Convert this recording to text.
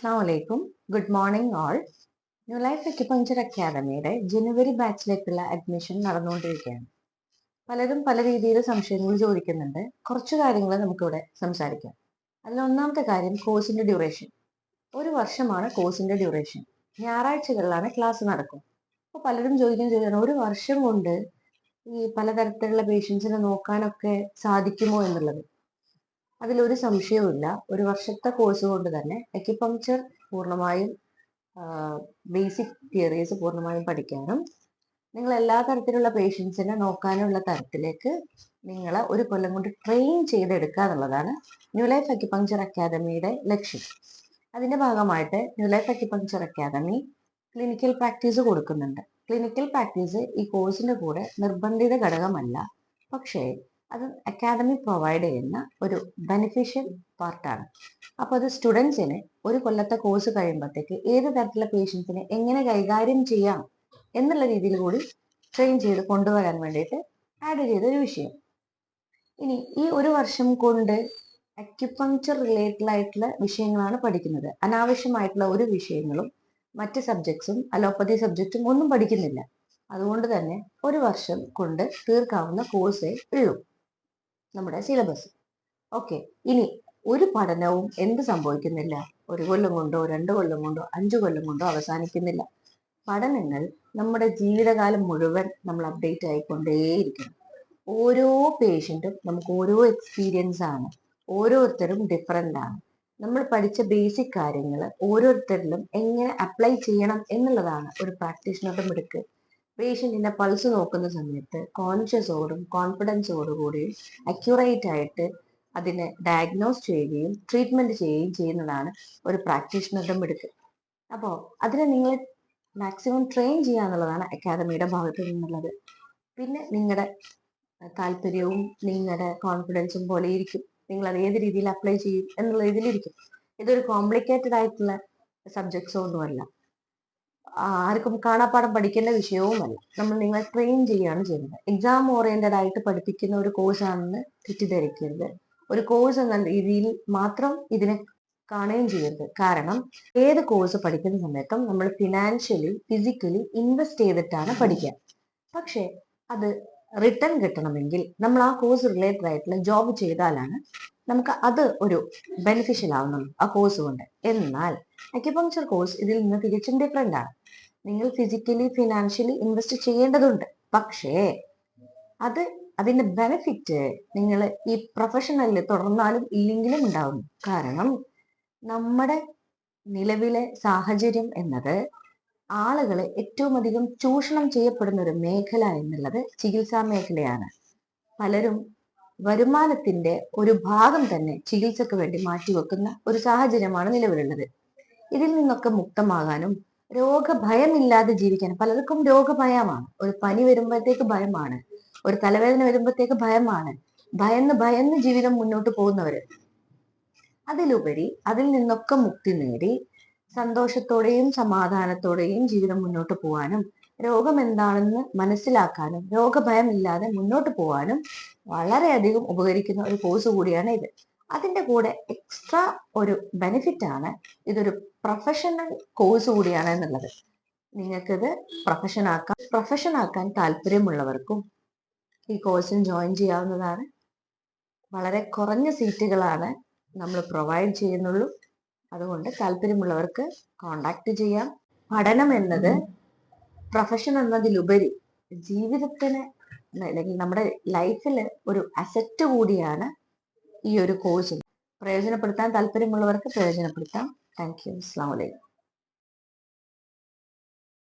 അസ്സാമലൈക്കും good morning all new life acupuncture അക്കാദമിയുടെ ജനുവരി ബാച്ചിലേക്കുള്ള അഡ്മിഷൻ നടന്നുകൊണ്ടിരിക്കുകയാണ്. പലരും പല രീതിയിൽ സംശയങ്ങൾ ചോദിക്കുന്നുണ്ട്. കുറച്ച് കാര്യങ്ങൾ നമുക്കിവിടെ സംസാരിക്കാം. അതിൽ ഒന്നാമത്തെ കാര്യം കോഴ്സിന്റെ ഡ്യൂറേഷൻ ഒരു വർഷമാണ് കോഴ്സിന്റെ ഡ്യൂറേഷൻ ഞായറാഴ്ചകളിലാണ് ക്ലാസ് നടക്കും. അപ്പോൾ പലരും ചോദിക്കുന്ന ചോദിക്കുന്നത് ഒരു വർഷം കൊണ്ട് ഈ പലതരത്തിലുള്ള പേഷ്യൻസിനെ നോക്കാനൊക്കെ സാധിക്കുമോ എന്നുള്ളത്. അതിലൊരു സംശയവുമില്ല. ഒരു വർഷത്തെ കോഴ്സ് കൊണ്ട് തന്നെ എക്യുപങ്ചർ പൂർണമായും ബേസിക് തിയറീസ് പൂർണമായും പഠിക്കാനും നിങ്ങൾ എല്ലാ തരത്തിലുള്ള പേഷ്യൻസിനെ നോക്കാനുള്ള തരത്തിലേക്ക് നിങ്ങളെ ഒരു കൊല്ലം കൊണ്ട് ട്രെയിൻ ചെയ്തെടുക്കുക എന്നുള്ളതാണ് ന്യൂ ലൈഫ് അക്യുപങ്ചർ അക്കാദമിയുടെ ലക്ഷ്യം. അതിന്റെ ഭാഗമായിട്ട് new life acupuncture academy clinical practice കൊടുക്കുന്നുണ്ട്. ക്ലിനിക്കൽ പ്രാക്ടീസ് ഈ കോഴ്സിന്റെ കൂടെ നിർബന്ധിത ഘടകമല്ല. പക്ഷേ അത് അക്കാദമി പ്രൊവൈഡ് ചെയ്യുന്ന ഒരു ബെനിഫിഷ്യൽ പാർട്ടാണ് അപ്പോൾ അത് സ്റ്റുഡൻസിന് ഒരു കൊല്ലത്തെ കോഴ്സ് കഴിയുമ്പോഴത്തേക്ക് ഏത് തരത്തിലുള്ള പേഷ്യൻസിനെ എങ്ങനെ കൈകാര്യം ചെയ്യാം എന്നുള്ള രീതിയിൽ കൂടി ട്രെയിൻ ചെയ്ത് കൊണ്ടുവരാൻ വേണ്ടിയിട്ട് ആഡ് ചെയ്ത ഒരു വിഷയം. ഇനി ഈ ഒരു വർഷം കൊണ്ട് അക്യുപങ്ചർ റിലേറ്റഡ് ആയിട്ടുള്ള വിഷയങ്ങളാണ് പഠിക്കുന്നത്. അനാവശ്യമായിട്ടുള്ള ഒരു വിഷയങ്ങളും മറ്റ് സബ്ജക്ട്സും അലോപ്പതി സബ്ജക്റ്റും ഒന്നും പഠിക്കുന്നില്ല. അതുകൊണ്ട് തന്നെ ഒരു വർഷം കൊണ്ട് തീർക്കാവുന്ന കോഴ്സേ ഉള്ളൂ നമ്മുടെ സിലബസ് ഓക്കെ ഇനി ഒരു പഠനവും എന്ത് സംഭവിക്കുന്നില്ല? ഒരു കൊല്ലം കൊണ്ടോ രണ്ട് കൊല്ലം കൊണ്ടോ അഞ്ചു കൊല്ലം കൊണ്ടോ അവസാനിക്കുന്നില്ല. പഠനങ്ങൾ നമ്മുടെ ജീവിതകാലം മുഴുവൻ നമ്മൾ അപ്ഡേറ്റ് ആയിക്കൊണ്ടേയിരിക്കണം ഓരോ പേഷ്യന്റും നമുക്ക് ഓരോ എക്സ്പീരിയൻസ് ആണ്. ഓരോരുത്തരും ഡിഫറെന്റ് ആണ്. നമ്മൾ പഠിച്ച ബേസിക് കാര്യങ്ങൾ ഓരോരുത്തരിലും എങ്ങനെ അപ്ലൈ ചെയ്യണം എന്നുള്ളതാണ് ഒരു പ്രാക്ടീഷണറുടെ മിടുക്ക്. പേഷ്യന്റിന്റെ പൾസ് നോക്കുന്ന സമയത്ത് കോൺഷ്യസോടും കോൺഫിഡൻസോടും കൂടി അക്യുറേറ്റ് ആയിട്ട് അതിനെ ഡയഗ്നോസ് ചെയ്യുകയും ട്രീറ്റ്മെന്റ് ചെയ്യുകയും ചെയ്യുന്നതാണ് ഒരു പ്രാക്ടീഷണറുടെ മിടുക്ക്. അപ്പോൾ അതിനെ നിങ്ങൾ മാക്സിമം ട്രെയിൻ ചെയ്യുക എന്നുള്ളതാണ് അക്കാദമിയുടെ ഭാഗത്ത് നിന്നുള്ളത്. പിന്നെ നിങ്ങളുടെ താല്പര്യവും നിങ്ങളുടെ കോൺഫിഡൻസും പോലെ ഇരിക്കും. നിങ്ങൾ അത് ഏത് രീതിയിൽ അപ്ലൈ ചെയ്യും എന്നുള്ള ഇതിലിരിക്കും. ഇതൊരു കോംപ്ലിക്കേറ്റഡ് ആയിട്ടുള്ള സബ്ജക്ട്സോ ഒന്നുമല്ല. ആർക്കും കാണാപ്പാടം പഠിക്കേണ്ട വിഷയവുമല്ല നമ്മൾ നിങ്ങളെ ട്രെയിൻ ചെയ്യുകയാണ് ചെയ്യുന്നത്. എക്സാം ഓറിയന്റഡ് ആയിട്ട് പഠിപ്പിക്കുന്ന ഒരു കോഴ്സാണെന്ന് തെറ്റിദ്ധരിക്കരുത്. ഒരു കോഴ്സ് എന്ന രീതിയിൽ മാത്രം ഇതിനെ കാണുകയും ചെയ്യരുത്. കാരണം ഏത് കോഴ്സ് പഠിക്കുന്ന സമയത്തും നമ്മൾ ഫിനാൻഷ്യലി ഫിസിക്കലി ഇൻവെസ്റ്റ് ചെയ്തിട്ടാണ് പഠിക്കുക. പക്ഷേ അത് റിട്ടേൺ കിട്ടണമെങ്കിൽ നമ്മൾ ആ കോഴ്സ് റിലേറ്റഡ് ആയിട്ടുള്ള ജോബ് ചെയ്താലാണ് നമുക്ക് അത് ഒരു ബെനിഫിഷ്യൽ ആവുന്നുള്ളൂ ആ കോഴ്സ് കൊണ്ട്. എന്നാൽ അക്യുപങ്ചർ കോഴ്സ് ഇതിൽ നിന്ന് തികച്ചും ഡിഫറെന്റ് ആണ്. നിങ്ങൾ ഫിസിക്കലി ഫിനാൻഷ്യലി ഇൻവെസ്റ്റ് ചെയ്യേണ്ടതുണ്ട്. പക്ഷേ അത് അതിന്റെ ബെനിഫിറ്റ് നിങ്ങൾ ഈ പ്രൊഫഷണലിൽ തുടർന്നാലും ഇല്ലെങ്കിലും ഉണ്ടാവും കാരണം നമ്മുടെ നിലവിലെ സാഹചര്യം എന്നത് ആളുകളെ ഏറ്റവും അധികം ചൂഷണം ചെയ്യപ്പെടുന്ന ഒരു മേഖല എന്നുള്ളത് ചികിത്സാ മേഖലയാണ്. പലരും വരുമാനത്തിന്റെ ഒരു ഭാഗം തന്നെ ചികിത്സക്ക് വേണ്ടി മാറ്റിവെക്കുന്ന ഒരു സാഹചര്യമാണ് നിലവിലുള്ളത്. ഇതിൽ നിന്നൊക്കെ മുക്തമാകാനും രോഗഭയമില്ലാതെ ജീവിക്കാനും പലർക്കും രോഗഭയമാണ്. ഒരു പനി വരുമ്പോഴത്തേക്ക് ഭയമാണ്. ഒരു തലവേദന വരുമ്പോഴത്തേക്ക് ഭയമാണ്. ഭയന്ന് ഭയന്ന് ജീവിതം മുന്നോട്ട് പോകുന്നവര്. അതിലുപരി അതിൽ നിന്നൊക്കെ മുക്തി നേടി സന്തോഷത്തോടെയും സമാധാനത്തോടെയും ജീവിതം മുന്നോട്ട് പോകാനും രോഗം എന്താണെന്ന് മനസ്സിലാക്കാനും രോഗഭയമില്ലാതെ മുന്നോട്ട് പോകാനും വളരെയധികം ഉപകരിക്കുന്ന ഒരു കോഴ്സ് കൂടിയാണ് ഇത്. അതിന്റെ കൂടെ എക്സ്ട്രാ ഒരു ബെനിഫിറ്റ് ആണ്. ഇതൊരു പ്രൊഫഷണൽ കോഴ്സ് കൂടിയാണ് എന്നുള്ളത്. നിങ്ങൾക്കിത് പ്രൊഫഷൻ ആക്കാൻ പ്രൊഫഷൻ ആക്കാൻ താല്പര്യമുള്ളവർക്കും ഈ കോഴ്സിൽ ജോയിൻ ചെയ്യാവുന്നതാണ്. വളരെ കുറഞ്ഞ സീറ്റുകളാണ് നമ്മൾ പ്രൊവൈഡ് ചെയ്യുന്നുള്ളൂ. അതുകൊണ്ട് താല്പര്യമുള്ളവർക്ക് കോണ്ടാക്ട് ചെയ്യാം. പഠനം എന്നത് പ്രൊഫഷൻ എന്നതിലുപരി ജീവിതത്തിന് അല്ലെങ്കിൽ നമ്മുടെ ലൈഫിൽ ഒരു അസറ്റ് കൂടിയാണ് ഈ ഒരു കോഴ്സ് പ്രയോജനപ്പെടുത്താൻ താല്പര്യമുള്ളവർക്ക് പ്രയോജനപ്പെടുത്താം. താങ്ക് യു അസ്സാം വലൈക്കും